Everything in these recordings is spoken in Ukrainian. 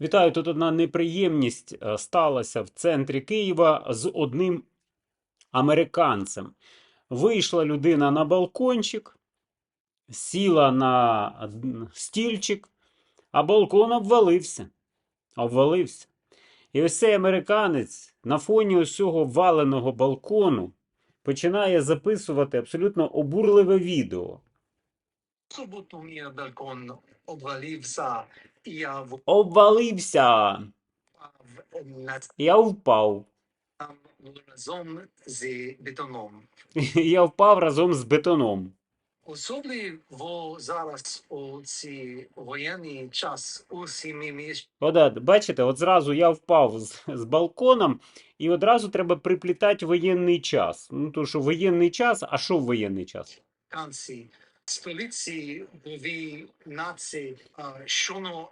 Вітаю, тут одна неприємність е, сталася в центрі Києва з одним американцем. Вийшла людина на балкончик, сіла на стільчик, а балкон обвалився. Обвалився. І ось цей американець на фоні ось цього валеного балкону починає записувати абсолютно обурливе відео. суботу мій балкон обвалився, я Обвалився! Я впав. там разом з бетоном. Я впав разом з бетоном. Особливо зараз у цей воєнний час усі ми От, бачите, от зразу я впав з, з балконом, і одразу треба приплітати воєнний час. Ну, тому що воєнний час, а що в воєнний час? канці столиці нові нації, щоно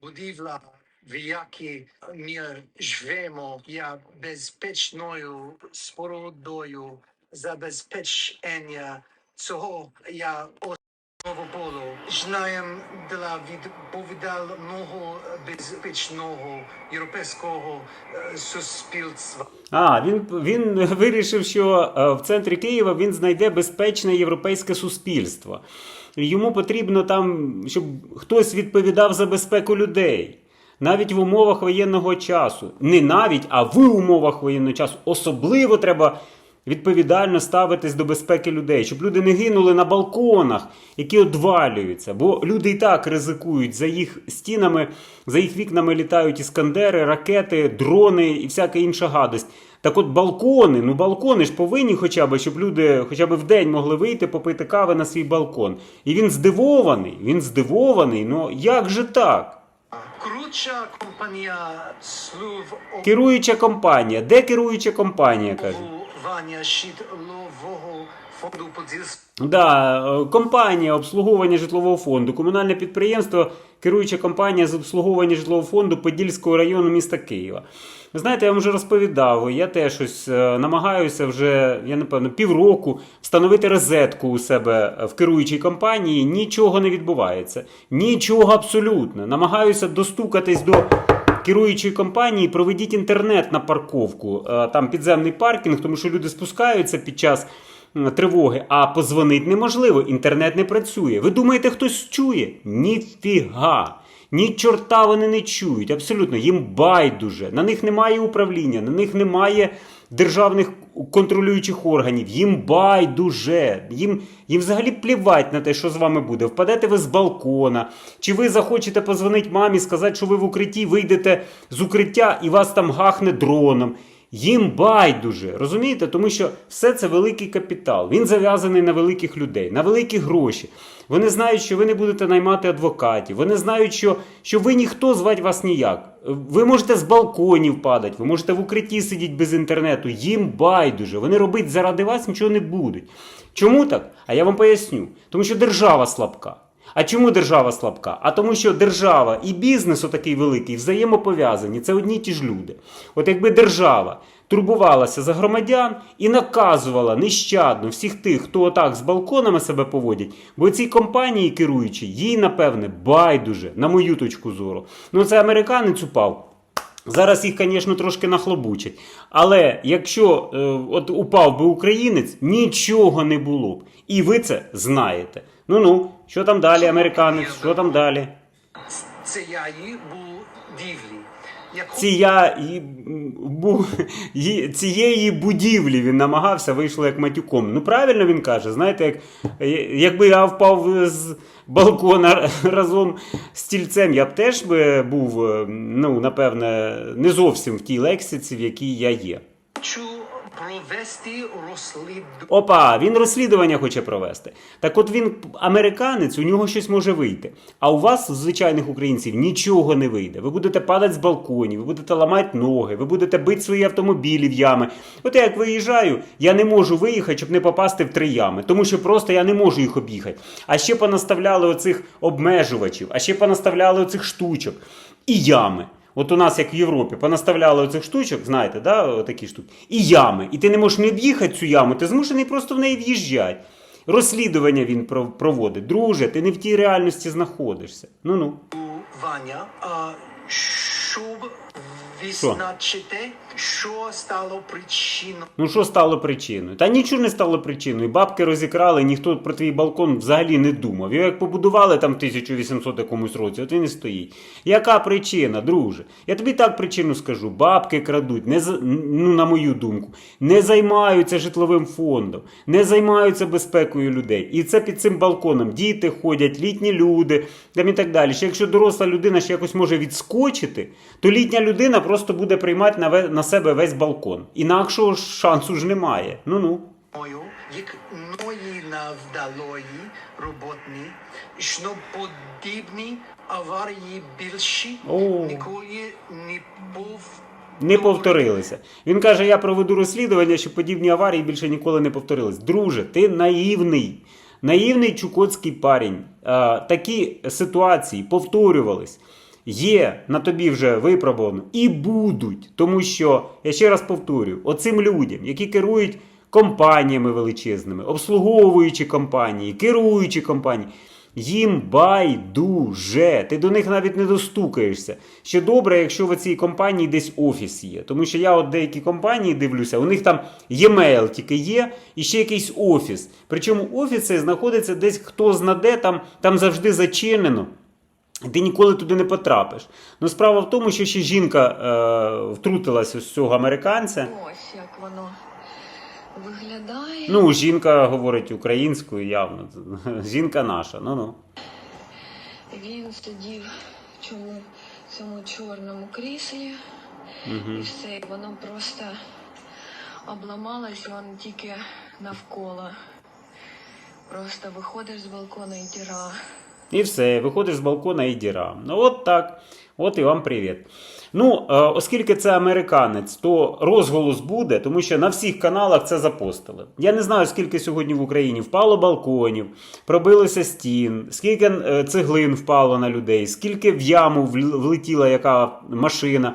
будівля, в якій ми живемо, є безпечною спорудою забезпечення цього. Я було. Знаєм для відповідального безпечного європейського е, суспільства. А, він, він вирішив, що е, в центрі Києва він знайде безпечне європейське суспільство. Йому потрібно там, щоб хтось відповідав за безпеку людей. Навіть в умовах воєнного часу. Не навіть, а в умовах воєнного часу. Особливо треба відповідально ставитись до безпеки людей, щоб люди не гинули на балконах, які одвалюються. Бо люди і так ризикують за їх стінами, за їх вікнами літають іскандери, ракети, дрони і всяка інша гадость. Так от балкони, ну балкони ж повинні хоча б, щоб люди хоча б в день могли вийти попити кави на свій балкон. І він здивований, він здивований. Ну як же так? Круча компанія слув Керуюча компанія. Де керуюча компанія? каже? Обслуговування житлового фонду Да, компанія обслуговування житлового фонду, комунальне підприємство, керуюча компанія з обслуговування житлового фонду Подільського району міста Києва. Ви знаєте, я вам вже розповідав, я теж ось е, намагаюся вже, я напевно, півроку встановити розетку у себе в керуючій компанії. Нічого не відбувається. Нічого абсолютно. Намагаюся достукатись до керуючої компанії, проведіть інтернет на парковку, Е, там підземний паркінг, тому що люди спускаються під час тривоги, а позвонити неможливо, інтернет не працює. Ви думаєте, хтось чує? Ніфіга. Ні чорта вони не чують, абсолютно, їм байдуже. На них немає управління, на них немає державних контролюючих органів. Їм байдуже. Їм, їм взагалі плівать на те, що з вами буде. Впадете ви з балкона, чи ви захочете позвонити мамі, сказати, що ви в укритті вийдете з укриття і вас там гахне дроном. Їм байдуже, розумієте? Тому що все це великий капітал. Він зав'язаний на великих людей, на великі гроші. Вони знають, що ви не будете наймати адвокатів. Вони знають, що, що ви ніхто звати вас ніяк. Ви можете з балконів падати, ви можете в укритті сидіти без інтернету. Їм байдуже. Вони робити заради вас нічого не будуть. Чому так? А я вам поясню. Тому що держава слабка. А чому держава слабка? А тому, що держава і бізнес, отакий великий, взаємопов'язані. Це одні ті ж люди. От якби держава турбувалася за громадян і наказувала нещадно всіх тих, хто отак з балконами себе поводять, бо ці компанії керуючі, їй, напевне, байдуже, на мою точку зору. Ну, це американець упав. Зараз їх, звісно, трошки нахлобучать. Але якщо е, от упав би українець, нічого не було б. І ви це знаєте. Ну ну, що там далі, американець? Що там далі? це я її будівлі. Ція, бу, цієї будівлі він намагався, вийшло як матюком. Ну, правильно він каже, знаєте, як, якби я впав з балкона разом з стільцем, я б теж би був, е, ну, напевне, не зовсім в тій лексиці, в якій я є. хочу провести розслідування. Опа, він розслідування хоче провести. Так от він американець, у нього щось може вийти. А у вас, звичайних українців, нічого не вийде. Ви будете падати з балконів, ви будете ламати ноги, ви будете бити свої автомобілі в ями. От я як виїжджаю, я не можу виїхати, щоб не попасти в три ями, тому що просто я не можу їх об'їхати. А ще понаставляли оцих обмежувачів, а ще понаставляли оцих штучок і ями. От у нас, як в Європі, понаставляли оцих штучок, знаєте, да, такі штуки, і ями. І ти не можеш не об'їхати цю яму, ти змушений просто в неї в'їжджати. Розслідування він про- проводить. Друже, ти не в тій реальності знаходишся. Ну-ну. Ваня, а щоб визначити, що стало причиною. Ну що стало причиною? Та нічого не стало причиною. Бабки розікрали, ніхто про твій балкон взагалі не думав. Його як побудували там в 1800 якомусь році, от він і стоїть. Яка причина, друже? Я тобі так причину скажу: бабки крадуть, не ну, на мою думку, не займаються житловим фондом, не займаються безпекою людей. І це під цим балконом. Діти ходять, літні люди там і так далі. Ще якщо доросла людина ще якось може відскочити, то літня людина просто буде приймати на, на себе весь балкон. Інакшого шансу ж немає. Ну-ну. як ної навдалої роботні, що подібні аварії більші ніколи не був Не повторилися. Він каже: я проведу розслідування, щоб подібні аварії більше ніколи не повторились. Друже, ти наївний, наївний чукотський парень. Такі ситуації повторювались. Є на тобі вже випробовано і будуть. Тому що, я ще раз повторюю, оцим людям, які керують компаніями величезними, обслуговуючи компанії, керуючи компанії. Їм байдуже. Ти до них навіть не достукаєшся. Ще добре, якщо в цій компанії десь офіс є. Тому що я от деякі компанії дивлюся, у них там e-mail тільки є, і ще якийсь офіс. Причому офіс цей знаходиться десь хто знаде, там, там завжди зачинено. Ти ніколи туди не потрапиш. Ну, справа в тому, що ще жінка е, втрутилася з цього американця. Ось як воно виглядає. Ну, жінка говорить українською явно. Жінка наша. Ну ну. Він сидів в цьому, цьому чорному кріслі, і все, воно просто обламалось, воно тільки навколо. Просто виходиш з балкона і діра. І все, виходиш з балкона і діра. Ну, от так. От і вам привіт. Ну, е, оскільки це американець, то розголос буде, тому що на всіх каналах це запостили. Я не знаю, скільки сьогодні в Україні впало балконів, пробилося стін, скільки е, цеглин впало на людей, скільки в яму влетіла яка машина.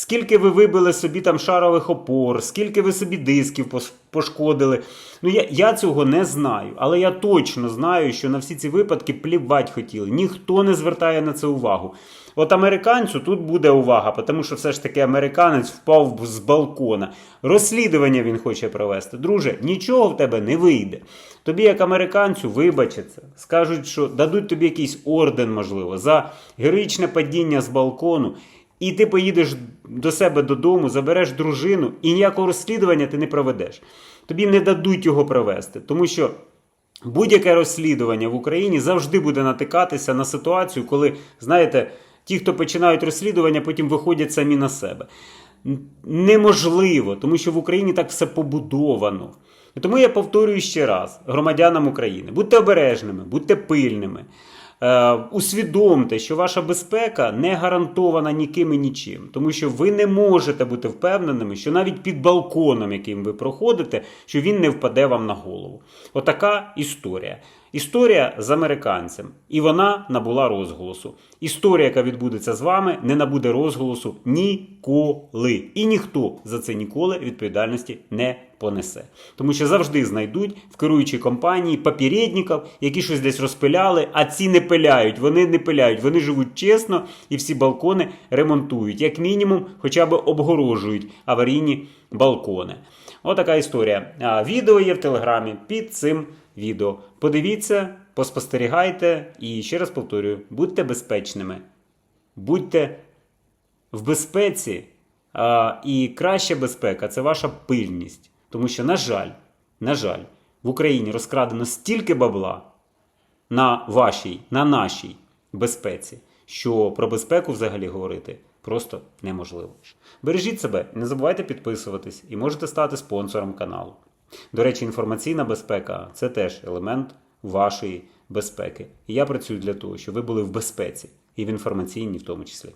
Скільки ви вибили собі там шарових опор, скільки ви собі дисків пошкодили. Ну, я, я цього не знаю, але я точно знаю, що на всі ці випадки плівать хотіли. Ніхто не звертає на це увагу. От американцю тут буде увага, тому що все ж таки американець впав з балкона. Розслідування він хоче провести. Друже, нічого в тебе не вийде. Тобі, як американцю, вибачаться, скажуть, що дадуть тобі якийсь орден, можливо, за героїчне падіння з балкону. І ти поїдеш до себе додому, забереш дружину, і ніякого розслідування ти не проведеш. Тобі не дадуть його провести, тому що будь-яке розслідування в Україні завжди буде натикатися на ситуацію, коли, знаєте, ті, хто починають розслідування, потім виходять самі на себе. Неможливо, тому що в Україні так все побудовано. І тому я повторюю ще раз громадянам України: будьте обережними, будьте пильними. Е, усвідомте, що ваша безпека не гарантована ніким і нічим, тому що ви не можете бути впевненими, що навіть під балконом, яким ви проходите, що він не впаде вам на голову. Отака історія. Історія з американцем, і вона набула розголосу. Історія, яка відбудеться з вами, не набуде розголосу ніколи. І ніхто за це ніколи відповідальності не понесе. Тому що завжди знайдуть в керуючій компанії папірєдників, які щось десь розпиляли, а ці не пиляють. Вони не пиляють, вони живуть чесно і всі балкони ремонтують. Як мінімум, хоча б обгорожують аварійні балкони. Отака історія. Відео є в телеграмі під цим відео. Подивіться, поспостерігайте і ще раз повторюю: будьте безпечними, будьте в безпеці. А, і краща безпека це ваша пильність. Тому що, на жаль, на жаль, в Україні розкрадено стільки бабла на вашій, на нашій безпеці, що про безпеку взагалі говорити просто неможливо. Бережіть себе, не забувайте підписуватись і можете стати спонсором каналу. До речі, інформаційна безпека це теж елемент вашої безпеки. І я працюю для того, щоб ви були в безпеці і в інформаційній в тому числі.